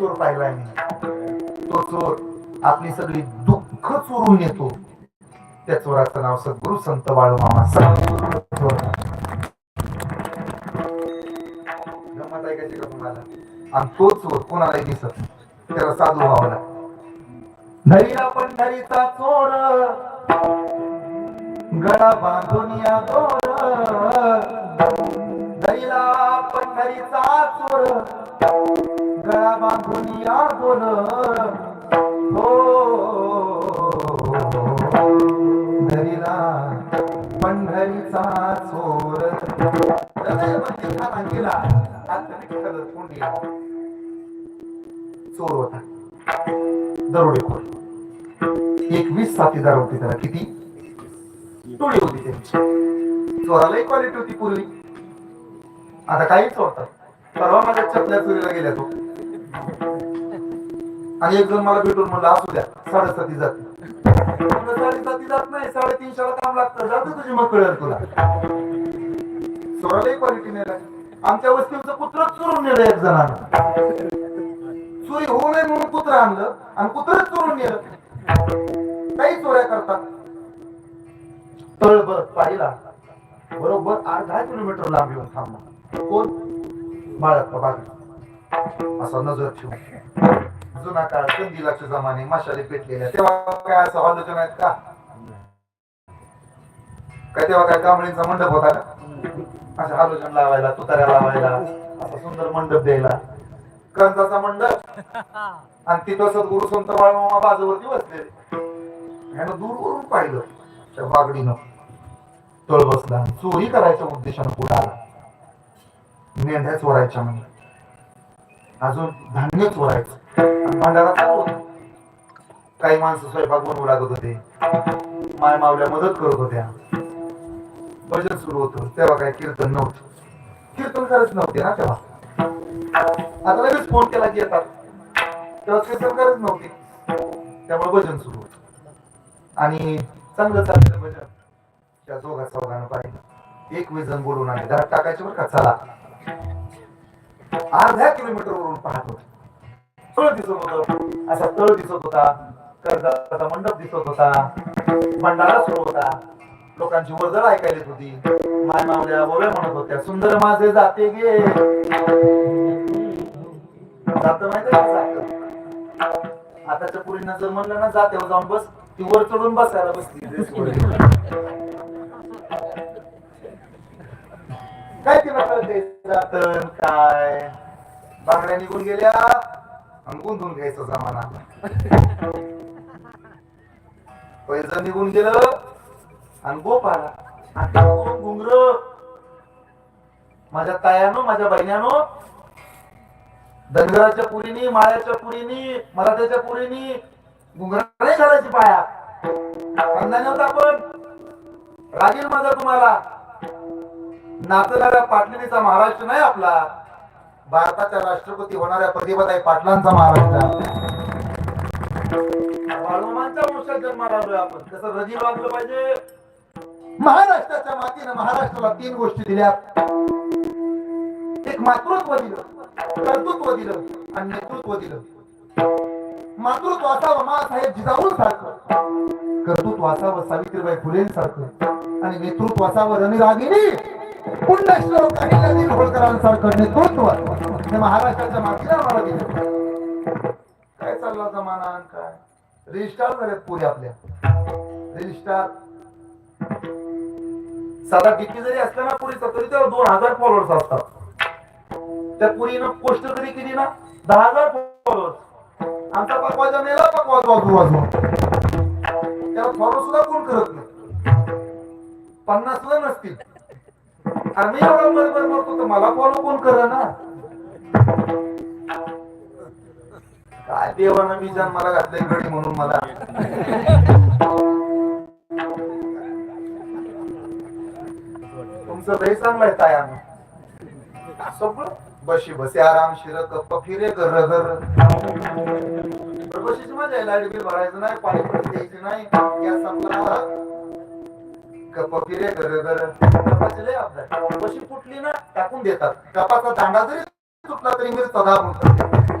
चोर पाहिला मी तो चोर आपली सगळी दुःख चोरून येतो त्या चोराचं नाव सद्गुरु संत बाळू मामा चोर गंमत ऐकायची का तुम्हाला आणि तो चोर कोणालाही दिसत त्याला साधू व्हावं लागतं. पंढरीचा चोर. गळा बांधून या दोर. धरीला पंढरीचा चोर. गळा बांधून या हो धरीला पंढरीचा चोर गेला चोर होता. दरोडेखोर एकवीस साथीदार होते त्याला. किती? टोळी होती त्यांची. चोराला क्वालिटी होती पूर्वी. आता काही चोरतात. परवा माझ्या चपल्या चोरीला गेल्या तो. आणि एक जण मला भेटून म्हणलं असू द्या साडेसाती जाते साडेसाती जात नाही साडेतीनशेला काम लागतं जातं तुझी मग कळेल तुला चोरालाही क्वालिटी नाही आमच्या वस्तीचं कुत्र चोरून नेलं एक जणांना. चोरी होऊ नये म्हणून कुत्र आणलं आणि कुत्रच चोरून नेलं. काही चोऱ्या करतात. तळबळ पाहिला बरोबर अर्धा किलोमीटर लांब येऊन थांबला कोण? बाळक बाग असा नजर ठेवून. जुना काळ कंदिलाच्या जमाने माशाले पेटलेल्या तेव्हा काय असं हॉलोजन आहेत का? काय तेव्हा काय कांबळींचा मंडप होता का? असं हॉलोजन लावायला तुताऱ्या लावायला असा सुंदर मंडप द्यायला. कंचाचा मंडप. आणि तिथं सद्गुरु संत बाळमामा बाजूवरती बसलेले. ह्यानं दूरवरून पाहिलं त्या बागडीनं तळ बसला चोरी करायच्या उद्देशानं पुढे आला. मेंढ्या चोरायच्या म्हणजे अजून धान्य चोरायचं भांडारा चालू काही माणसं स्वयंपाक बनवू लागत होते. माय मावल्या मदत करत होत्या. भजन सुरू होतं. तेव्हा काय कीर्तन नव्हतं. कीर्तन करत नव्हते ना तेव्हा. आता लगेच फोन केला की येतात. तेव्हा कीर्तन करत नव्हते. त्यामुळे भजन सुरू होतं. आणि चांगलं चाललेलं भजन त्या दोघा चौघानं पाहिलं. एक वीस जण बोलून आले. दहा टाकायचे बरं का? चला. अर्ध्या किलोमीटर वरून पाहत होता. तळ दिसत होत. असा तळ दिसत होता. कर्जाचा मंडप दिसत होता. भंडारा सुरू होता. लोकांची वर्दळ ऐकायला येत होती. माय मावल्या बोव्या म्हणत होत्या सुंदर माझे जाते गे. जात माहिती आताच्या पुरीनं जर म्हणलं ना जात्यावर जाऊन बस ती वर चढून बसायला बसली काय तिला कळते जातं काय? बांगड्या निघून गेल्या. आणि गुंतून घ्यायचा जमाना. पैसा निघून गेलं आणि गोप आला. आता घुंगर माझ्या तायानो माझ्या बहिण्यानो धनगराच्या पुरीनी माळ्याच्या पुरीनी मराठ्याच्या पुरीनी घुंगरा नाही घालायची पाया. अंदाने होता आपण. रागील माझा तुम्हाला. नाचणाऱ्या पाटलीचा महाराष्ट्र नाही आपला. भारताच्या राष्ट्रपती होणाऱ्या प्रतिभाताई पाटलांचा महाराष्ट्र. बाळूमांच्या वंशात जन्माला आलोय आपण. तसं रजी वागलं पाहिजे. महाराष्ट्राच्या मातीनं महाराष्ट्राला तीन गोष्टी दिल्या एक मातृत्व दिलं कर्तृत्व दिलं आणि नेतृत्व दिलं. मातृत्व असावं मासाहेब जिजाऊन सारखं. कर्तृत्व असावं सावित्रीबाई फुले सारखं आणि नेतृत्व असावं रणरागिनी पुण्यश्लोक अहिल्यादेवी होळकरांसारखं नेतृत्व हे महाराष्ट्राच्या मातीला आम्हाला दिलं काय चालला जमाना आणि काय रजिस्टार झालेत पुरे आपल्या रजिस्टार साधा डिक्की जरी असला ना पुरीचा तरी त्याला दोन हजार फॉलोअर्स असतात त्या पुरीनं पोस्ट जरी केली ना दहा हजार फॉलोअर्स आमचा पकवाजा नेला पकवाज वाजू वाजू त्याला फॉलो सुद्धा कोण करत नाही पन्नास सुद्धा नसतील अरे मी एवढा बरोबर म्हणतो तर मला फॉलो कोण कर ना? काय देवानं मी जन्माला घातले गडी म्हणून मला? तुमचं लय चांगलंय आहे तायानं सगळं? बशी बसे आराम शिर कप्प फिरे घर घर. बशीची मजा आहे लाइट बिल भरायचं नाही पाणी पडून द्यायची नाही. गॅस संपला कप्प फिरे कपाचे लय अपघात. बशी फुटली ना टाकून देतात. कपाचा दांडा जरी तुटला तरी मी सदा म्हणतो